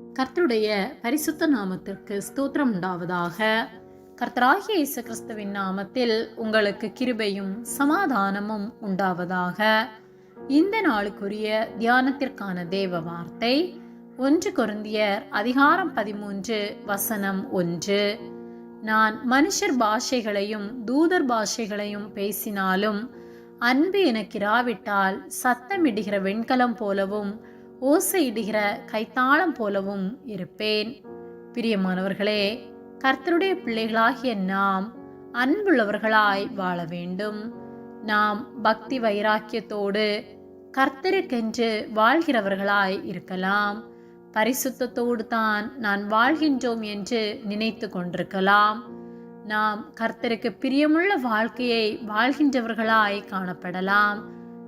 கர்த்தருடைய பரிசுத்த நாமத்திற்கு ஸ்தோத்திரம் உண்டாவதாக. கர்த்தராகிய இயேசு கிறிஸ்துவின் நாமத்தில் உங்களுக்கு கிருபையும் சமாதானமும் உண்டாவதாக. இந்த நாளுக்குரிய தியானத்திற்கான தேவ வார்த்தை ஒன்று கொருந்தியர் அதிகாரம் பதிமூன்று வசனம் ஒன்று. நான் மனுஷர் பாஷைகளையும் தூதர் பாஷைகளையும் பேசினாலும் அன்பு எனக்கிராவிட்டால் சத்தமிடுகிற வெண்கலம் போலவும் ஓசையிடுகிற கைத்தாளம் போலவும் இருப்பேன். பிரியமானவர்களே கர்த்தருடைய பிள்ளைகளாகிய நாம் அன்புள்ளவர்களாய் வாழ வேண்டும். நாம் பக்தி வைராக்கியத்தோடு கர்த்தருக்கென்று வாழ்கிறவர்களாய் இருக்கலாம். பரிசுத்தத்தோடு தான் நான் வாழ்கின்றோம் என்று நினைத்து கொண்டிருக்கலாம். நாம் கர்த்தருக்கு பிரியமுள்ள வாழ்க்கையை வாழ்கின்றவர்களாய் காணப்படலாம்.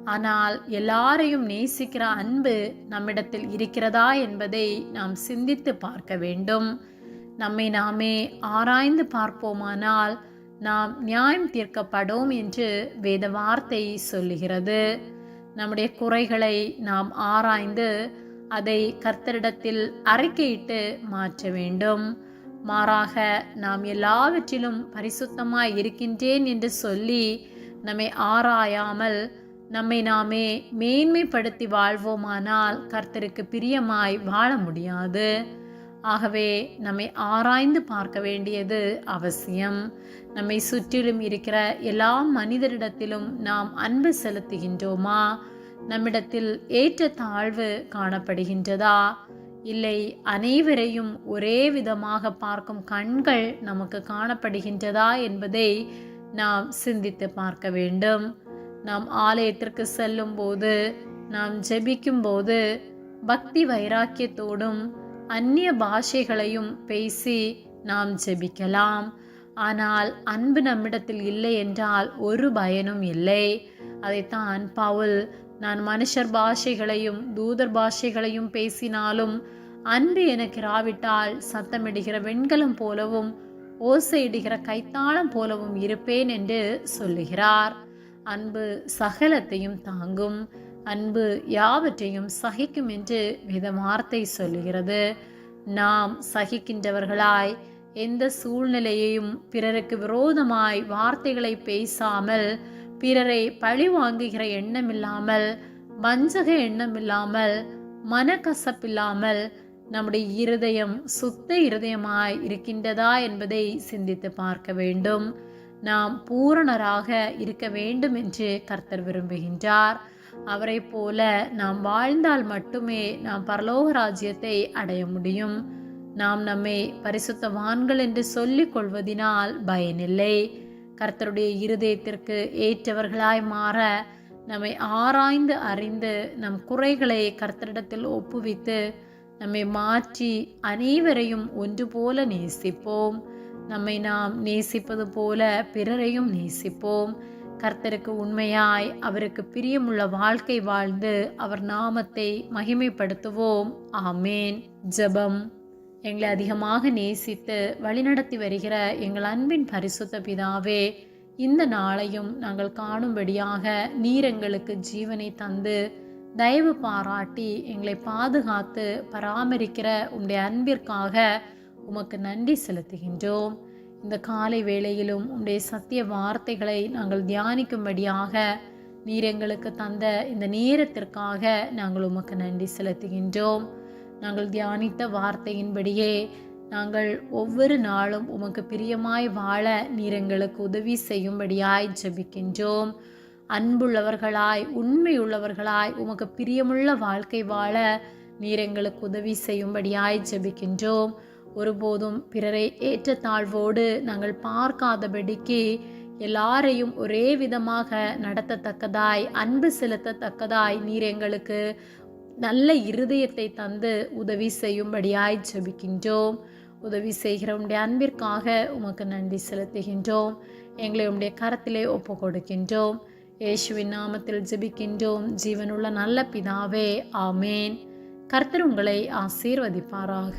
ஆனால் எல்லாரையும் நேசிக்கிற அன்பு நம்மிடத்தில் இருக்கிறதா என்பதை நாம் சிந்தித்து பார்க்க வேண்டும். நம்மை நாமே ஆராய்ந்து பார்ப்போமானால் நாம் நியாயம் தீர்க்கப்படும் என்று வேத வார்த்தை சொல்லுகிறது. நம்முடைய குறைகளை நாம் ஆராய்ந்து அதை கர்த்தரிடத்தில் அறிக்கையிட்டு மாற்ற வேண்டும். மாறாக நாம் எல்லாவற்றிலும் பரிசுத்தமாய் இருக்கின்றேன் என்று சொல்லி நம்மை ஆராயாமல் நம்மை நாமே மேன்மைப்படுத்தி வாழ்வோமானால் கர்த்தருக்கு பிரியமாய் வாழ முடியாது. ஆகவே நம்மை ஆராய்ந்து பார்க்க வேண்டியது அவசியம். நம்மை சுற்றிலும் இருக்கிற எல்லா மனிதரிடத்திலும் நாம் அன்பு செலுத்துகின்றோமா? நம்மிடத்தில் ஏற்ற தாழ்வு காணப்படுகின்றதா? இல்லை அனைவரையும் ஒரே விதமாக பார்க்கும் கண்கள் நமக்கு காணப்படுகின்றதா என்பதை நாம் சிந்தித்து பார்க்க வேண்டும். நாம் ஆலயத்திற்கு செல்லும் போது நாம் ஜெபிக்கும் போது பக்தி வைராக்கியத்தோடும் அந்நிய பாஷைகளையும் பேசி நாம் ஜெபிக்கலாம். ஆனால் அன்பு நம்மிடத்தில் இல்லை என்றால் ஒரு பயனும் இல்லை. அதைத்தான் பவுல் நான் மனுஷர் பாஷைகளையும் தூதர் பாஷைகளையும் பேசினாலும் அன்பு எனக்கு ராவிட்டால் சத்தமிடுகிற வெண்கலம் போலவும் ஓசையிடுகிற கைத்தாளம் போலவும் இருப்பேன் என்று சொல்லுகிறார். அன்பு சகலத்தையும் தாங்கும் அன்பு யாவற்றையும் சகிக்கும் என்று விதமார்த்தை சொல்லுகிறது. நாம் சகிக்கின்றவர்களாய் எந்த சூழ்நிலையையும் பிறருக்கு விரோதமாய் வார்த்தைகளை பேசாமல் பிறரை பழி வாங்குகிற எண்ணமில்லாமல் வஞ்சக எண்ணமில்லாமல் மனக்கசப்பில்லாமல் நம்முடைய இருதயம் சுத்த இருதயமாய் இருக்கின்றதா என்பதை சிந்தித்து பார்க்க வேண்டும். நாம் பூரணராக இருக்க வேண்டும் என்று கர்த்தர் விரும்புகின்றார். அவரை போல நாம் வாழ்ந்தால் மட்டுமே நாம் பரலோக ராஜ்யத்தை அடைய முடியும். நாம் நம்மை பரிசுத்தவான்கள் என்று சொல்லிக் கொள்வதினால் பயனில்லை. கர்த்தருடைய இருதயத்திற்கு ஏற்றவர்களாய் மாற நம்மை ஆராய்ந்து அறிந்து நம் குறைகளை கர்த்தரிடத்தில் ஒப்புவித்து நம்மை மாற்றி அனைவரையும் ஒன்று போல நேசிப்போம். நம்மை நாம் நேசிப்பது போல பிறரையும் நேசிப்போம். கர்த்தருக்கு உண்மையாய் அவருக்கு பிரியமுள்ள வாழ்க்கை வாழ்ந்து அவர் நாமத்தை மகிமைப்படுத்துவோம். ஆமேன். ஜெபம். எங்களை அதிகமாக நேசித்து வழிநடத்தி வருகிற எங்கள் அன்பின் பரிசுத்த பிதாவே இந்த நாளையும் நாங்கள் காணும்படியாக நீர் எங்களுக்கு ஜீவனை தந்து தயவு பாராட்டி எங்களை பாதுகாத்து பராமரிக்கிற உங்களுடைய அன்பிற்காக உமக்கு நன்றி செலுத்துகின்றோம். இந்த காலை வேளையிலும் உடைய சத்திய வார்த்தைகளை நாங்கள் தியானிக்கும்படியாக நீர் எங்களுக்கு தந்த இந்த நேரத்திற்காக நாங்கள் உமக்கு நன்றி செலுத்துகின்றோம். நாங்கள் தியானித்த வார்த்தையின்படியே நாங்கள் ஒவ்வொரு நாளும் உமக்கு பிரியமாய் வாழ நீர் எங்களுக்கு உதவி செய்யும்படியாய் ஜெபிக்கின்றோம். அன்புள்ளவர்களாய் உண்மையுள்ளவர்களாய் உமக்கு பிரியமுள்ள வாழ்க்கை வாழ நீர் எங்களுக்கு உதவி செய்யும்படியாய் ஜபிக்கின்றோம். ஒருபோதும் பிறரை ஏற்றத்தாழ்வோடு நாங்கள் பார்க்காதபடிக்கு எல்லாரையும் ஒரே விதமாக நடத்தத்தக்கதாய் அன்பு செலுத்தத்தக்கதாய் நீர் எங்களுக்கு நல்ல இருதயத்தை தந்து உதவி செய்யும்படியாய் ஜெபிக்கின்றோம். உதவி செய்கிற உடைய அன்பிற்காக உமக்கு நன்றி செலுத்துகின்றோம். எங்களை உடைய கரத்திலே ஒப்பு கொடுக்கின்றோம் இயேசுவின் நாமத்தில் ஜெபிக்கின்றோம். ஜீவனுள்ள நல்ல பிதாவே ஆமேன். கர்த்தர் உங்களை ஆசீர்வதிப்பாராக.